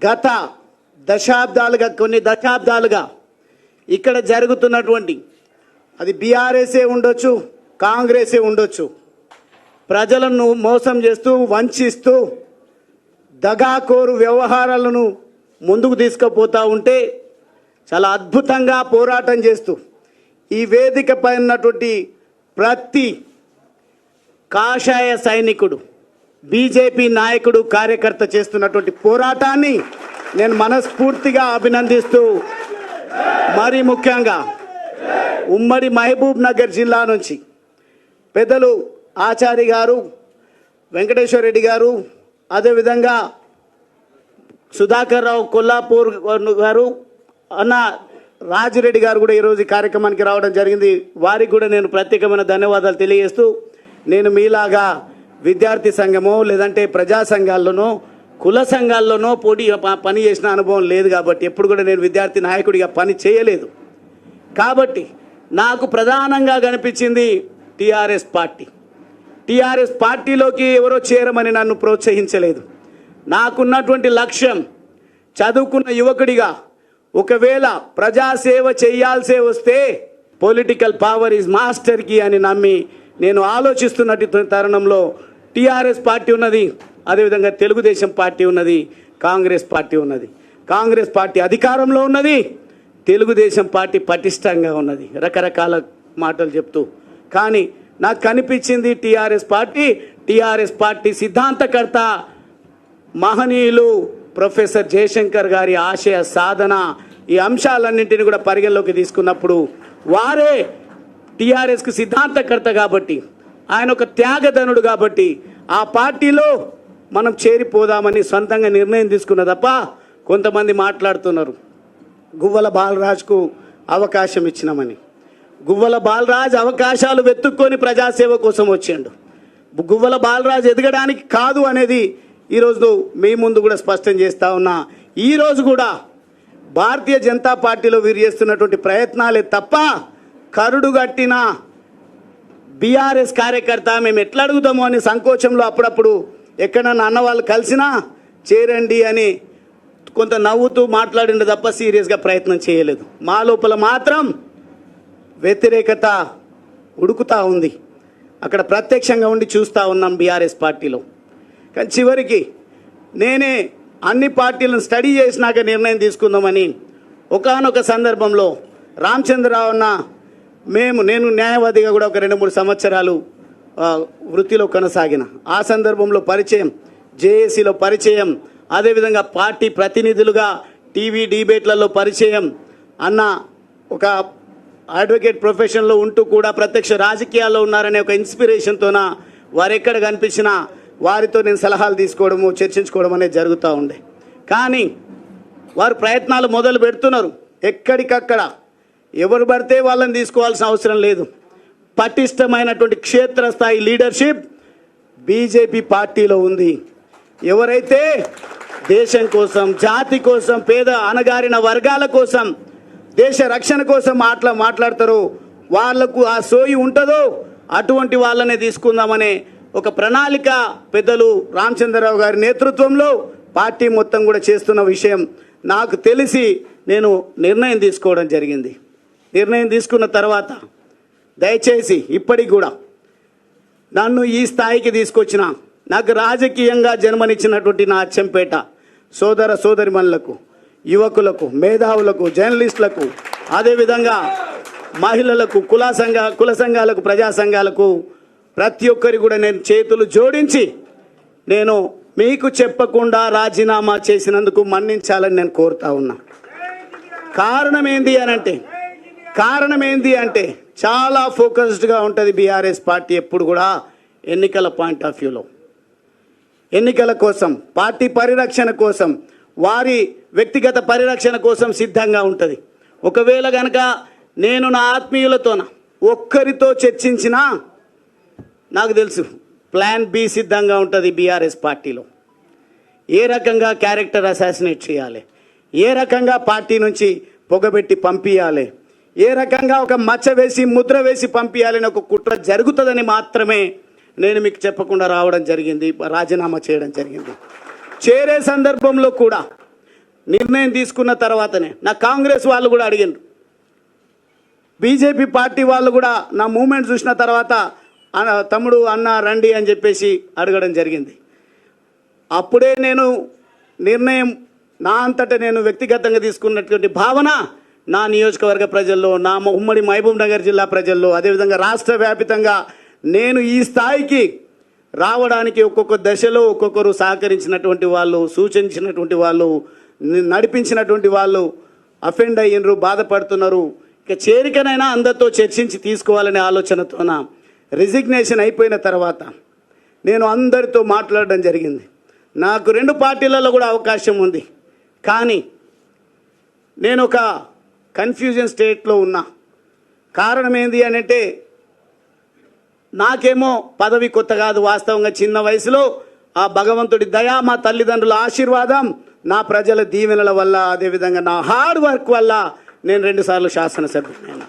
గత దశాబ్దాలుగా కొన్ని దశాబ్దాలుగా ఇక్కడ జరుగుతున్నటువంటి అది బీఆర్ఎస్ఏ ఉండొచ్చు కాంగ్రెసే ఉండొచ్చు. ప్రజలను మోసం చేస్తూ వంచిస్తూ దగాకోరు వ్యవహారాలను ముందుకు తీసుకుపోతూ ఉంటే చాలా అద్భుతంగా పోరాటం చేస్తూ ఈ వేదిక పైనటువంటి ప్రతి కాషాయ సైనికుడు బీజేపీ నాయకుడు కార్యకర్త చేస్తున్నటువంటి పోరాటాన్ని నేను మనస్ఫూర్తిగా అభినందిస్తూ మరి ముఖ్యంగా ఉమ్మడి మహబూబ్ నగర్ జిల్లా నుంచి పెద్దలు ఆచారి గారు వెంకటేశ్వర రెడ్డి గారు అదేవిధంగా సుధాకర్ రావు కొల్లాపూర్ గారు అన్న రాజిరెడ్డి గారు కూడా ఈరోజు కార్యక్రమానికి రావడం జరిగింది. వారికి కూడా నేను ప్రత్యేకమైన ధన్యవాదాలు తెలియజేస్తూ నేను మీలాగా విద్యార్థి సంఘమో లేదంటే ప్రజా సంఘాల్లోనో కుల సంఘాల్లోనో పోటీ ప- పని చేసిన అనుభవం లేదు కాబట్టి ఎప్పుడు కూడా నేను విద్యార్థి నాయకుడిగా పని చేయలేదు. కాబట్టి నాకు ప్రధానంగా కనిపించింది టీఆర్ఎస్ పార్టీ. టీఆర్ఎస్ పార్టీలోకి ఎవరో చేరమని నన్ను ప్రోత్సహించలేదు. నాకున్నటువంటి లక్ష్యం చదువుకున్న యువకుడిగా ఒకవేళ ప్రజాసేవ చేయాల్సే వస్తే పొలిటికల్ పవర్ ఈజ్ మాస్టర్కి అని నమ్మి నేను ఆలోచిస్తున్నట్టు తరుణంలో టీఆర్ఎస్ పార్టీ ఉన్నది అదేవిధంగా తెలుగుదేశం పార్టీ ఉన్నది కాంగ్రెస్ పార్టీ ఉన్నది. కాంగ్రెస్ పార్టీ అధికారంలో ఉన్నది తెలుగుదేశం పార్టీ పటిష్టంగా ఉన్నది. రకరకాల మాటలు చెప్తూ. కానీ నాకు కనిపించింది టీఆర్ఎస్ పార్టీ టీఆర్ఎస్ పార్టీ సిద్ధాంతకర్త మహనీయులు ప్రొఫెసర్ జయశంకర్ గారి ఆశయ సాధన ఈ అంశాలన్నింటినీ కూడా పరిగణలోకి తీసుకున్నప్పుడు వారే టీఆర్ఎస్కి సిద్ధాంతకర్త కాబట్టి ఆయన ఒక త్యాగధనుడు కాబట్టి ఆ పార్టీలో మనం చేరిపోదామని సొంతంగా నిర్ణయం తీసుకున్న తప్ప కొంతమంది మాట్లాడుతున్నారు. గువ్వల బాలరాజ్కు అవకాశం ఇచ్చినామని. గువ్వల బాలరాజ్ అవకాశాలు వెతుక్కొని ప్రజాసేవ కోసం వచ్చాడు. గువ్వల బాలరాజ్ ఎదగడానికి కాదు అనేది ఈరోజు మీ ముందు కూడా స్పష్టం చేస్తూ ఉన్నా. ఈరోజు కూడా భారతీయ జనతా పార్టీలో వీరు చేస్తున్నటువంటి ప్రయత్నాలే తప్ప కరుడు కట్టిన బీఆర్ఎస్ కార్యకర్త మేము ఎట్లా అడుగుతామో అని సంకోచంలో అప్పుడప్పుడు ఎక్కడన్నా అన్న వాళ్ళు కలిసినా చేరండి అని కొంత నవ్వుతూ మాట్లాడిండు తప్ప సీరియస్గా ప్రయత్నం చేయలేదు. మా లోపల మాత్రం వ్యతిరేకత ఉడుకుతా ఉంది. అక్కడ ప్రత్యక్షంగా ఉండి చూస్తూ ఉన్నాం బీఆర్ఎస్ పార్టీలో. కానీ చివరికి నేనే అన్ని పార్టీలను స్టడీ చేసినాక నిర్ణయం తీసుకుందామని ఒకానొక సందర్భంలో రామచంద్రరావు అన్న మేము నేను న్యాయవాదిగా కూడా ఒక రెండు మూడు సంవత్సరాలు వృత్తిలో కొనసాగిన. ఆ సందర్భంలో పరిచయం జేఏసీలో పరిచయం అదేవిధంగా పార్టీ ప్రతినిధులుగా టీవీ డిబేట్లలో పరిచయం అన్న ఒక అడ్వకేట్ ప్రొఫెషన్లో ఉంటూ కూడా ప్రత్యక్ష రాజకీయాల్లో ఉన్నారనే ఒక ఇన్స్పిరేషన్తోన వారు ఎక్కడ కనిపించినా వారితో నేను సలహాలు తీసుకోవడము చర్చించుకోవడం అనేది జరుగుతూ ఉండే. కానీ వారు ప్రయత్నాలు మొదలు పెడుతున్నారు. ఎక్కడికక్కడ ఎవరు పడితే వాళ్ళని తీసుకోవాల్సిన అవసరం లేదు. పటిష్టమైనటువంటి క్షేత్రస్థాయి లీడర్షిప్ బీజేపీ పార్టీలో ఉంది. ఎవరైతే దేశం కోసం జాతి కోసం పేద అణగారిన వర్గాల కోసం దేశ రక్షణ కోసం మాట్లా మాట్లాడతారో వాళ్ళకు ఆ సోయి ఉంటుందో అటువంటి వాళ్ళనే తీసుకుందామనే ఒక ప్రణాళిక పెద్దలు రామచంద్రరావు గారి నేతృత్వంలో పార్టీ మొత్తం కూడా చేస్తున్న విషయం నాకు తెలిసి నేను నిర్ణయం తీసుకోవడం జరిగింది. నిర్ణయం తీసుకున్న తర్వాత దయచేసి ఇప్పటికి కూడా నన్ను ఈ స్థాయికి తీసుకొచ్చిన నాకు రాజకీయంగా జన్మనిచ్చినటువంటి నా అచ్చంపేట సోదర సోదరిమణులకు యువకులకు మేధావులకు జర్నలిస్టులకు అదేవిధంగా మహిళలకు కుల సంఘ కుల సంఘాలకు ప్రజా సంఘాలకు ప్రతి ఒక్కరి కూడా నేను చేతులు జోడించి నేను మీకు చెప్పకుండా రాజీనామా చేసినందుకు మన్నించాలని నేను కోరుతా ఉన్నా. కారణం ఏంటి అని అంటే కారణం ఏంది అంటే చాలా ఫోకస్డ్గా ఉంటుంది బీఆర్ఎస్ పార్టీ ఎప్పుడు కూడా ఎన్నికల పాయింట్ ఆఫ్ వ్యూలో. ఎన్నికల కోసం పార్టీ పరిరక్షణ కోసం వారి వ్యక్తిగత పరిరక్షణ కోసం సిద్ధంగా ఉంటుంది. ఒకవేళ కనుక నేను నా ఆత్మీయులతోన ఒక్కరితో చర్చించినా నాకు తెలుసు ప్లాన్ బి సిద్ధంగా ఉంటుంది బీఆర్ఎస్ పార్టీలో. ఏ రకంగా క్యారెక్టర్ అసాసినేట్ చేయాలి? ఏ రకంగా పార్టీ నుంచి పొగబెట్టి పంపించాలి ఏ రకంగా ఒక మచ్చ వేసి ముద్ర వేసి పంపించాలని ఒక కుట్ర జరుగుతుందని మాత్రమే నేను మీకు చెప్పకుండా రావడం జరిగింది రాజీనామా చేయడం జరిగింది. చేరే సందర్భంలో కూడా నిర్ణయం తీసుకున్న తర్వాతనే నా కాంగ్రెస్ వాళ్ళు కూడా అడిగిండ్రు. బీజేపీ పార్టీ వాళ్ళు కూడా నా మూమెంట్ చూసిన తర్వాత తమ్ముడు అన్న రండి అని చెప్పేసి అడగడం జరిగింది. అప్పుడే నేను నిర్ణయం నా అంతటా నేను వ్యక్తిగతంగా తీసుకున్నటువంటి భావన నా నియోజకవర్గ ప్రజల్లో నా ఉమ్మడి మహబూబ్ నగర్ జిల్లా ప్రజల్లో అదేవిధంగా రాష్ట్ర వ్యాపితంగా నేను ఈ స్థాయికి రావడానికి ఒక్కొక్క దశలో ఒక్కొక్కరు సహకరించినటువంటి వాళ్ళు సూచించినటువంటి వాళ్ళు నడిపించినటువంటి వాళ్ళు అఫెండ్ అయ్యినరు బాధపడుతున్నారు. ఇక చేరికనైనా అందరితో చర్చించి తీసుకోవాలనే ఆలోచనతోన రిజిగ్నేషన్ అయిపోయిన తర్వాత నేను అందరితో మాట్లాడడం జరిగింది. నాకు రెండు పార్టీలలో కూడా అవకాశం ఉంది. కానీ నేను ఒక కన్ఫ్యూజన్ స్టేట్లో ఉన్నా. కారణం ఏంది అని అంటే నాకేమో పదవి కొత్త కాదు వాస్తవంగా చిన్న వయసులో ఆ భగవంతుడి దయ మా తల్లిదండ్రుల ఆశీర్వాదం నా ప్రజల దీవెనల వల్ల అదేవిధంగా నా హార్డ్ వర్క్ వల్ల నేను రెండుసార్లు శాసనసభ్యుడైనా